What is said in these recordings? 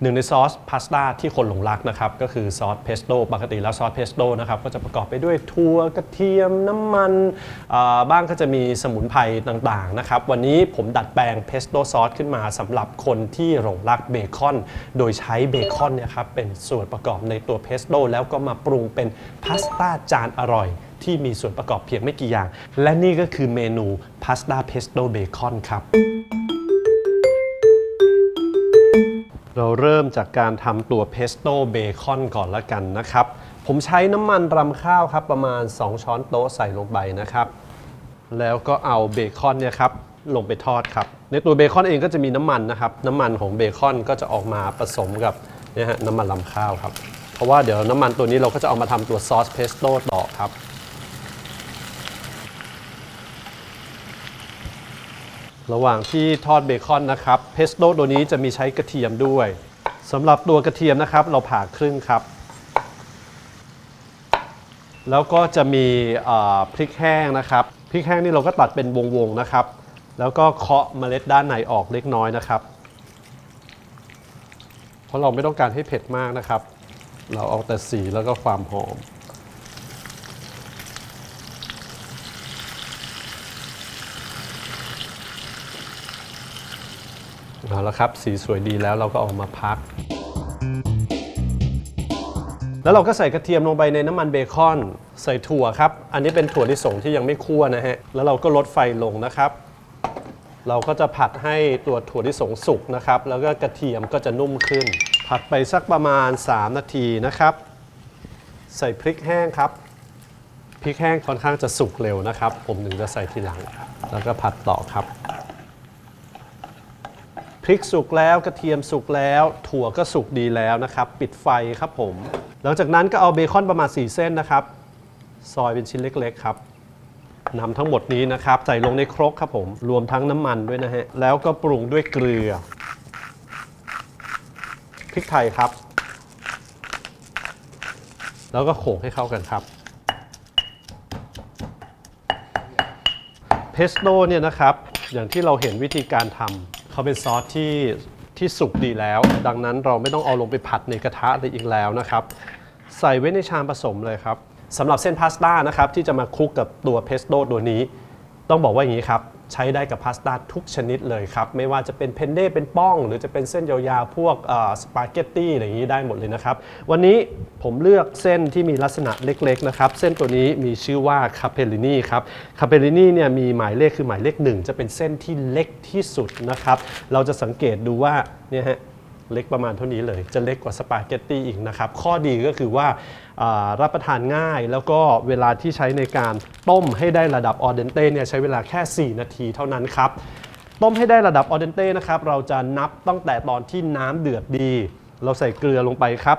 หนึ่งในซอสพาสต้าที่คนหลงรักนะครับก็คือซอสเพสโต้ปกติแล้วซอสเพสโต้นะครับก็จะประกอบไปด้วยถั่วกระเทียมน้ำมันอ่าบ้างก็จะมีสมุนไพรต่างๆนะครับวันนี้ผมดัดแปลงเพสโต้ซอสขึ้นมาสำหรับคนที่หลงรักเบคอน โดยใช้เบคอนเนี่ยครับเป็นส่วนประกอบในตัวเพสโต้แล้วก็มาปรุงเป็นพาสต้าจานอร่อย ที่มีส่วนประกอบเพียงไม่กี่อย่าง และนี่ก็คือเมนูพาสต้าเพสโต้เบคอนครับ เราเริ่มจากการทำตัวเพสโต้เบคอนก่อนละกันนะครับ ผมใช้น้ำมันรำข้าวครับประมาณ 2 ช้อนโต๊ะใส่ลงไปนะครับ แล้วก็เอาเบคอนเนี่ยครับลงไปทอดครับ ในตัวเบคอนเองก็จะมีน้ำมันนะครับ น้ำมันของเบคอนก็จะออกมาผสมกับเนี่ยฮะน้ำมันรำข้าวครับ เพราะว่าเดี๋ยวน้ำมันตัวนี้เราก็จะเอามาทำตัวซอสเพสโต้ต่อครับ ระหว่างที่ทอดเบคอนนะครับเพสโต้ตัวนี้จะมีใช้กระเทียมด้วยสำหรับตัวกระเทียมนะครับ เราผ่าครึ่งครับ แล้วก็จะมีพริกแห้งนะครับพริกแห้งนี่เราก็ตัดเป็นวงๆนะครับ แล้วก็เคาะเมล็ดด้านในออกเล็กน้อยนะครับ เพราะเราไม่ต้องการให้เผ็ดมากนะครับ เราเอาแต่สีแล้วก็ความหอม เอาละครับสีสวยดีแล้วเราก็เอามาพัก แล้วเราก็ใส่กระเทียมลงไปในน้ำมันเบคอน ใส่ถั่วครับ อันนี้เป็นถั่วลิสงที่ยังไม่คั่วนะฮะ แล้วเราก็ลดไฟลงนะครับ เราก็จะผัดให้ตัวถั่วลิสงสุกนะครับ แล้วก็กระเทียมก็จะนุ่มขึ้น ผัดไปสักประมาณ 3 นาทีนะครับ ใส่พริกแห้งครับ พริกแห้งค่อนข้างจะสุกเร็วนะครับ ผมถึงจะใส่ทีหลัง แล้วก็ผัดต่อครับ พริกสุกแล้วกระเทียมสุกแล้ว ถั่วก็สุกดีแล้วนะครับ ปิดไฟครับผม หลังจากนั้นก็เอาเบคอนประมาณ 4 เส้นนะครับ ซอยเป็นชิ้นเล็กๆครับนำทั้งหมดนี้นะครับ ใส่ลงในครกครับผม รวมทั้งน้ำมันด้วยนะฮะ แล้วก็ปรุงด้วยเกลือ พริกไทยครับ แล้วก็โขลกให้เข้ากันครับ เพสโต้เนี่ยนะครับ อย่างที่เราเห็นวิธีการทำ เขาเป็นซอสที่ที่สุกดีแล้ว ดังนั้นเราไม่ต้องเอาลงไปผัดในกระทะอะไรอีกแล้วนะครับ ใส่ไว้ในชามผสมเลยครับสำหรับเส้นพาสต้านะครับที่จะมาคลุกกับตัวเพสโต้ตัวนี้ ต้องบอกว่าอย่างนี้ครับ ใช้ได้กับพาสต้าทุกชนิดเลยครับ ไม่ว่าจะเป็นเพนเด้เป็นป้อง หรือจะเป็นเส้นยาวๆ พวกสปาเกตตี้อะไรอย่างนี้ได้หมดเลยนะครับ วันนี้ผมเลือกเส้นที่มีลักษณะเล็กๆนะครับ เส้นตัวนี้มีชื่อว่าคาเปลินีครับคาเปลินีเนี่ยมีหมายเลขคือหมายเลขหนึ่งจะเป็นเส้นที่เล็กที่สุดนะครับ เราจะสังเกตดูว่าเนี่ยฮะ เล็กประมาณเท่านี้เลย จะเล็กกว่าสปาเกตตี้อีกนะครับ ข้อดีก็คือว่ารับประทานง่ายแล้วก็เวลาที่ใช้ในการต้มให้ได้ระดับออเดนเต้เนี่ยใช้เวลาแค่ 4 นาทีเท่านั้นครับ ต้มให้ได้ระดับออเดนเต้นะครับ เราจะนับตั้งแต่ตอนที่น้ำเดือดดี เราใส่เกลือลงไปครับ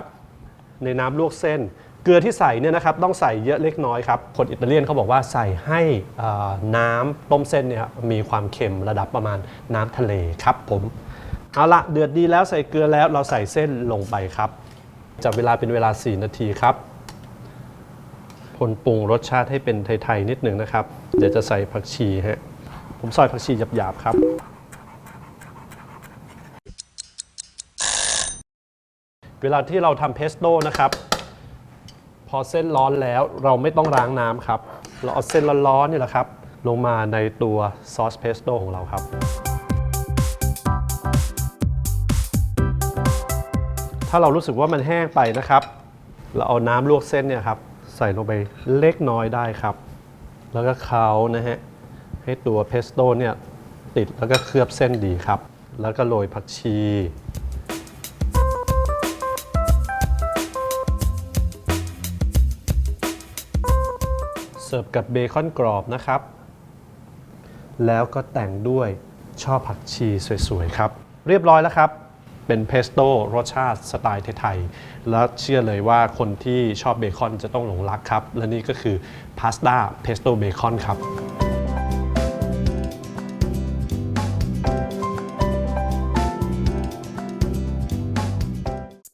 ในน้ำลวกเส้นเกลือที่ใส่เนี่ยนะครับต้องใส่เยอะเล็กน้อยครับคนอิตาเลียนเขาบอกว่าใส่ให้น้ำต้มเส้นเนี่ยมีความเค็มระดับประมาณน้ำทะเลครับผม เอาละเดือดดีแล้วใส่เกลือแล้วเราใส่เส้นลงไปครับ จับเวลาเป็นเวลา 4 นาทีครับคนปรุงรสชาติให้เป็นไทย ๆ นิดหนึ่งนะครับ เดี๋ยวจะใส่ผักชีฮะผมซอยผักชีหยาบ ๆ ครับ เวลาที่เราทำเพสโต้นะครับ พอเส้นร้อนแล้วเราไม่ต้องล้างน้ำครับ เราเอาเส้นร้อนๆนี่แหละครับ ลงมาในตัวซอสเพสโต้ของเราครับ ถ้าเรารู้สึกว่ามันแห้งไปนะครับ เราเอาน้ำลวกเส้นเนี่ยครับใส่ลงไปเล็กน้อยได้ครับ แล้วก็เคล้านะฮะให้ตัวเพสโต้เนี่ยติดแล้วก็เคลือบเส้นดีครับ แล้วก็โรยผักชีเสิร์ฟกับเบคอนกรอบนะครับ แล้วก็แต่งด้วยช่อผักชีสวยๆครับ เรียบร้อยแล้วครับ เป็นเพสโต้รสชาติสไตล์ไทยๆ และเชื่อเลยว่าคนที่ชอบเบคอนจะต้องหลงรักครับ และนี่ก็คือพาสต้าเพสโต้เบคอนครับ